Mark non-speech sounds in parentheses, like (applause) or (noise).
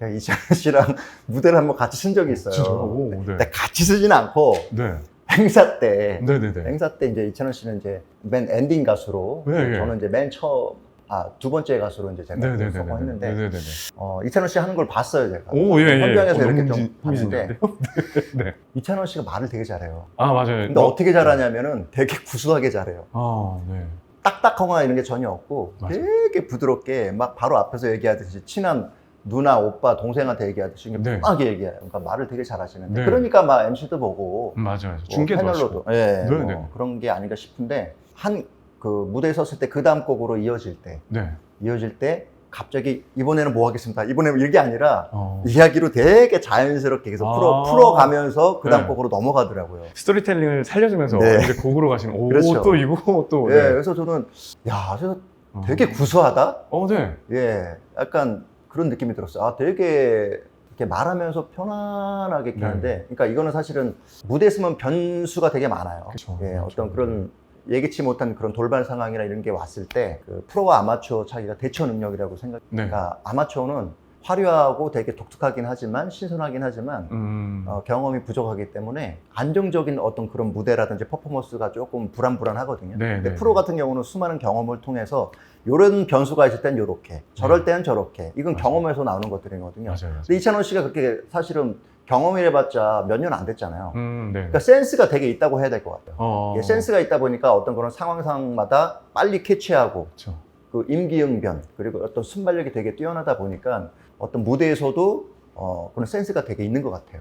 제가 이찬원 (laughs) 씨랑 무대를 한번 같이 쓴 적이 있어요. 진짜요? 오, 네. 근데 같이 쓰진 않고 네. 행사 때 네네네. 행사 때 이제 이찬원 씨는 이제 맨 엔딩 가수로 네, 네. 저는 이제 맨 처음 아 두 번째 가수로 이제 제가 네네네네. 쓰고 했는데 네네네. 어, 이찬원 씨 하는 걸 봤어요 제가. 오, 예, 예. 현장에서 어, 이렇게 너무 좀 봤는데? (laughs) 네. 이찬원 씨가 말을 되게 잘해요. 아, 맞아요. 근데 어, 떻게 잘하냐면은 되게 구수하게 잘해요. 아, 네. 딱딱하거나 이런 게 전혀 없고 맞아. 되게 부드럽게 막 바로 앞에서 얘기하듯이 친한 누나, 오빠, 동생한테 얘기하듯이 네. 편하게 얘기해요. 그러니까 말을 되게 잘하시는데 네. 그러니까 막 MC도 보고 음, 맞아요. 뭐 중계도 하시고. 패널로도 예, 네, 뭐 네. 그런 게 아닌가 싶은데 한 그 무대에 섰을 때 그 다음 곡으로 이어질 때 네. 이어질 때 갑자기 이번에는 뭐 하겠습니다. 이번에는 이게 아니라 어. 이야기로 되게 자연스럽게 계속 풀어, 아. 풀어가면서 그 다음 네. 곡으로 넘어가더라고요. 스토리텔링을 살려주면서 네. 이제 곡으로 가시는 오, 그렇죠. 또 이거 (laughs) 또. 예, 네. 그래서 저는 야, 그래서 어. 되게 구수하다. 어, 네. 예, 약간 그런 느낌이 들었어요. 아, 되게 이렇게 말하면서 편안하게 이렇게 네. 하는데, 그러니까 이거는 사실은 무대에 서면 변수가 되게 많아요. 그쵸. 예, 그쵸. 어떤 그런 예기치 못한 그런 돌발 상황이나 이런 게 왔을 때, 그 프로와 아마추어 차이가 대처 능력이라고 생각. 네. 그러니까 아마추어는 화려하고 되게 독특하긴 하지만 신선하긴 하지만 음. 어, 경험이 부족하기 때문에 안정적인 어떤 그런 무대라든지 퍼포먼스가 조금 불안불안하거든요. 네, 근데 네, 프로 네. 같은 경우는 수많은 경험을 통해서 이런 변수가 있을 땐 이렇게, 저럴 네. 때는 저렇게. 이건 맞아요. 경험에서 나오는 것들이거든요. 맞아요. 맞아요. 근데 이찬원 씨가 그렇게 사실은 경험이래봤자 몇 년 안 됐잖아요. 음, 네. 그러니까 센스가 되게 있다고 해야 될 것 같아요. 어. 센스가 있다 보니까 어떤 그런 상황상마다 빨리 캐치하고 그쵸. 그 임기응변 그리고 어떤 순발력이 되게 뛰어나다 보니까 어떤 무대에서도 어, 그런 센스가 되게 있는 것 같아요.